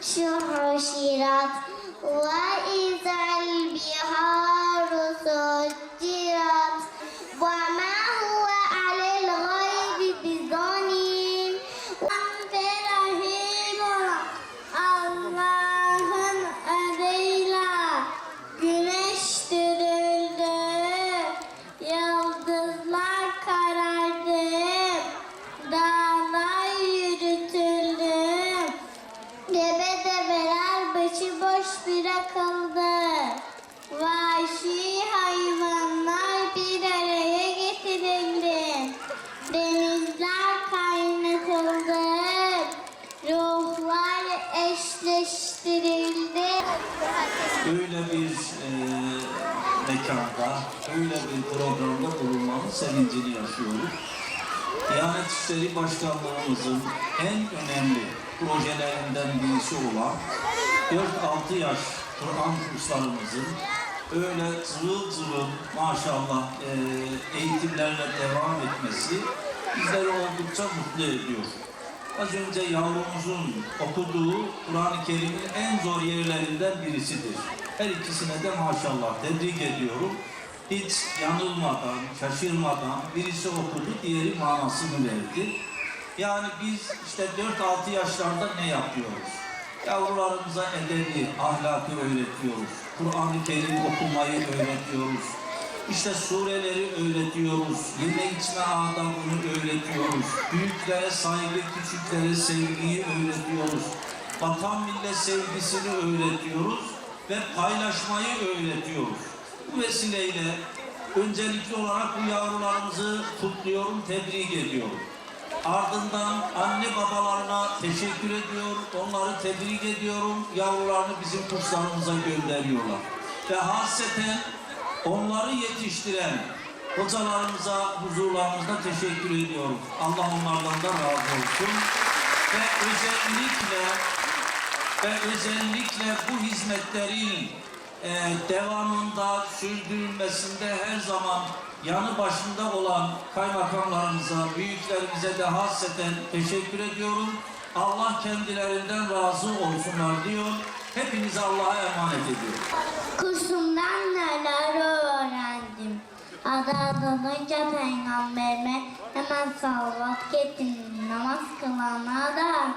شهر شيرات وإن Diyanet İşleri Başkanlığımızın en önemli projelerinden birisi olan 4-6 yaş Kur'an kurslarımızın öyle zırıl zırıl maşallah e, eğitimlerle devam etmesi bizleri oldukça mutlu ediyor. Az önce yavrumuzun okuduğu Kur'an-ı Kerim'in en zor yerlerinden birisidir. Her ikisine de maşallah tebrik ediyorum. Hiç yanılmadan, şaşırmadan birisi okudu, diğeri manasını verdi. Yani biz işte 4-6 yaşlarda ne yapıyoruz? Yavrularımıza edebi, ahlakı öğretiyoruz. Kur'an-ı Kerim okumayı öğretiyoruz. İşte sureleri öğretiyoruz. Yeme içme adabını öğretiyoruz. Büyüklere saygı, küçüklere sevgiyi öğretiyoruz. Vatan millet sevgisini öğretiyoruz ve paylaşmayı öğretiyoruz. Bu vesileyle öncelikli olarak bu yavrularımızı kutluyorum, tebrik ediyorum. Ardından anne babalarına teşekkür ediyor, onları tebrik ediyorum. Yavrularını bizim kurslarımıza gönderiyorlar. Ve hasreten onları yetiştiren hocalarımıza, huzurlarımıza teşekkür ediyorum. Allah onlardan da razı olsun. Ve özellikle ve özellikle bu hizmetlerin e, devamında sürdürülmesinde her zaman yanı başında olan kaymakamlarımıza, büyüklerimize de hasreten teşekkür ediyorum. Allah kendilerinden razı olsunlar diyor. Hepinizi Allah'a emanet ediyorum. Kursumdan neler öğrendim. Adı adılınca peygamberime hemen salavat getirin. Namaz kılana da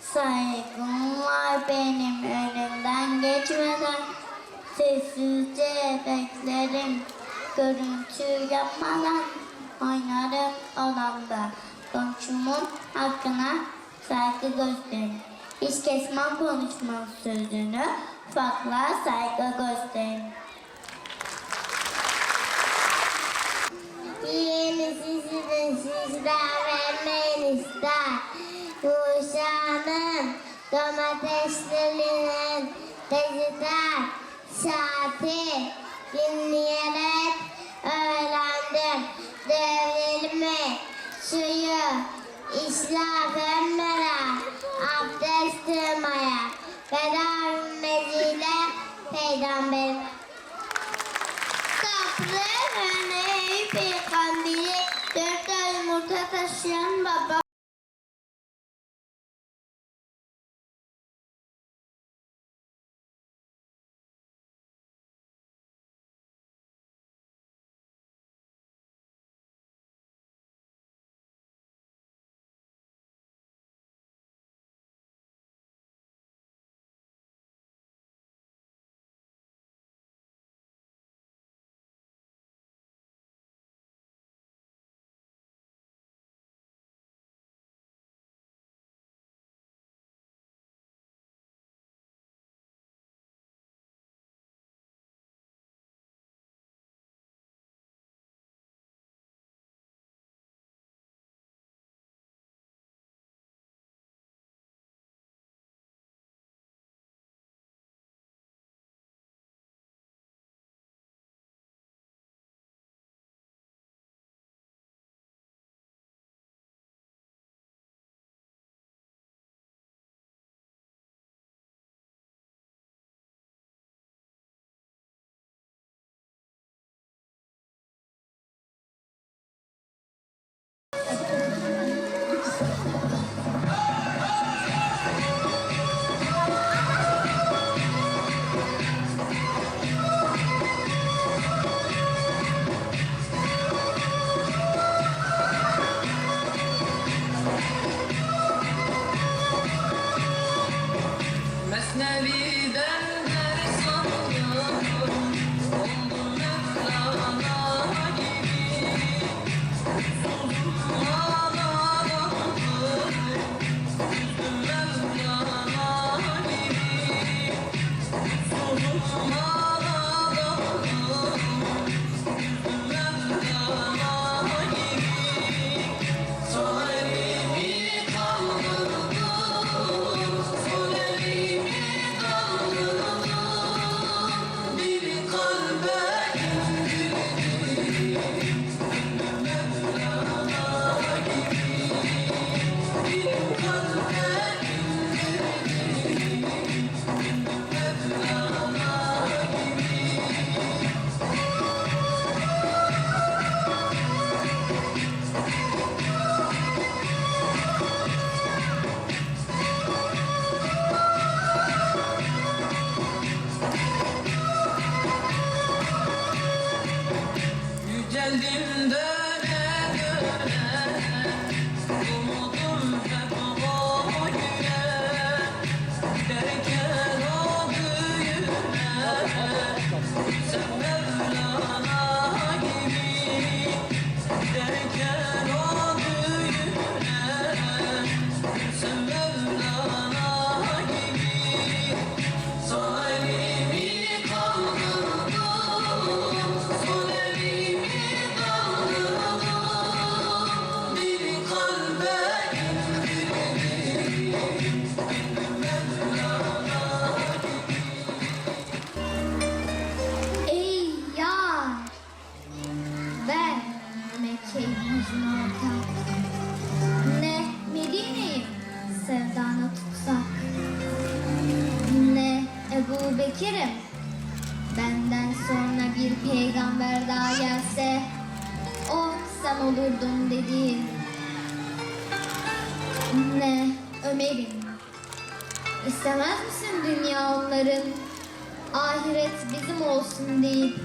saygım var benim önümden geçmeden. Sessizce beklerim. Görüntü yapmadan oynarım odamda. Komşumun hakkına saygı gösteririm. Hiç kesmem konuşmam sözünü, ufaklığa saygı gösteririm. Yenisi sizin sizden vermeyin ister. Kuşanın domateslerinin teziter. Saati dinleyerek öğrendim. Devrilimi, suyu, İslam emmere, abdest tırmaya. Veda ümmetiyle peygamberim. Tatlı örneği peygamberi dört yumurta taşıyan baba Thank you. Sen olurdun dediğin. Ne? Ömer'im. İstemez misin dünya onların? Ahiret bizim olsun deyip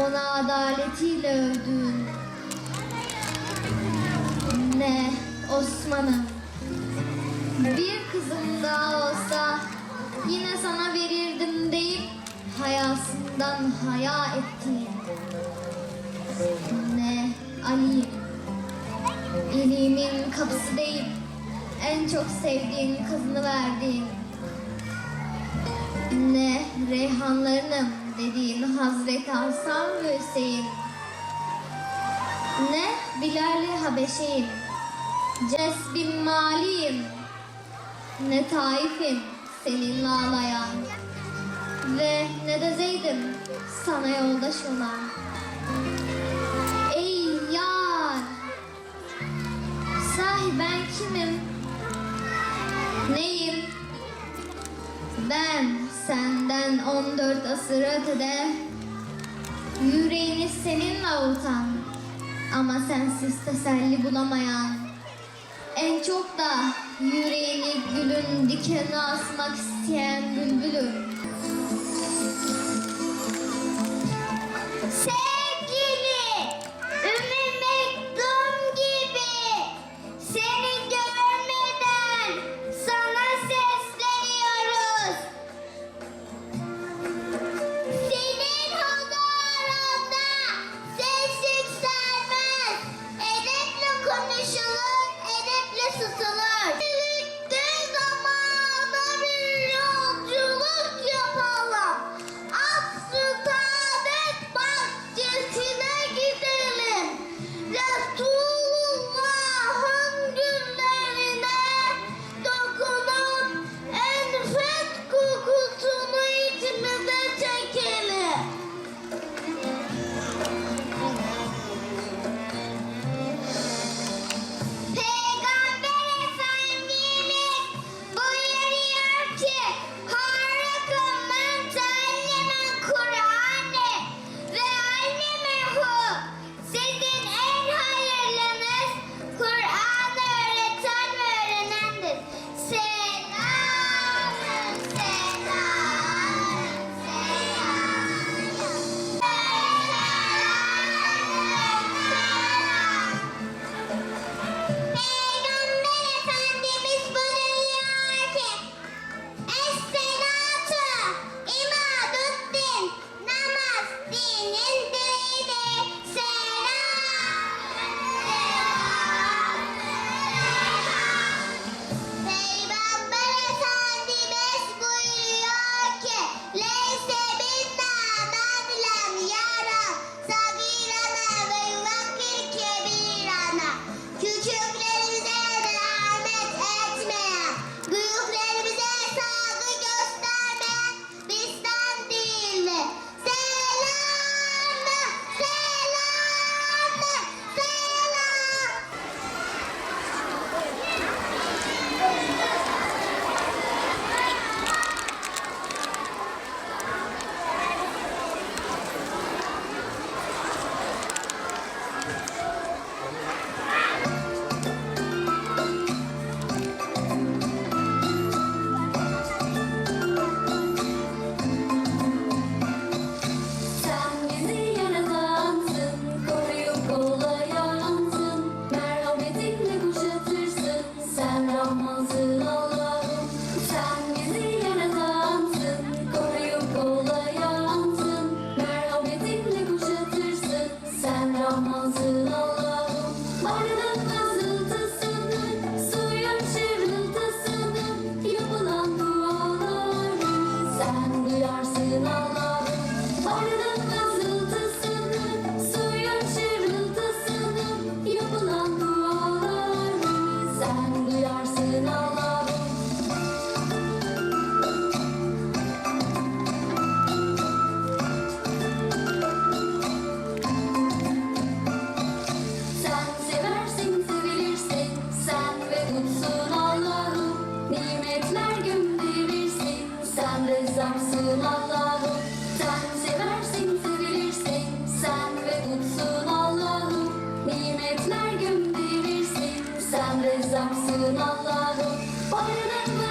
ona adaletiyle övdüğün ne? Osman'ım. Bir kızım daha olsa yine sana verirdim deyip hayasından haya ettiğin ne Ali'yim ilimin kapısı deyip en çok sevdiğin kızını verdiğin. Ne reyhanlarınım dediğin Hazreti Hasan ve Hüseyin. Ne Bilal-i Habeşi'yim Cesbim maliyim. Ne Taif'im seninle ağlayan. Ve ne de Zeyd'im sana yoldaş olan ben kimim? Neyim? Ben senden 14 asır ötede Yüreğini seninle avutan Ama sensiz teselli bulamayan En çok da yüreğini gülün dikenine asmak isteyen bülbülüm adamsın Allah'ım. Boynun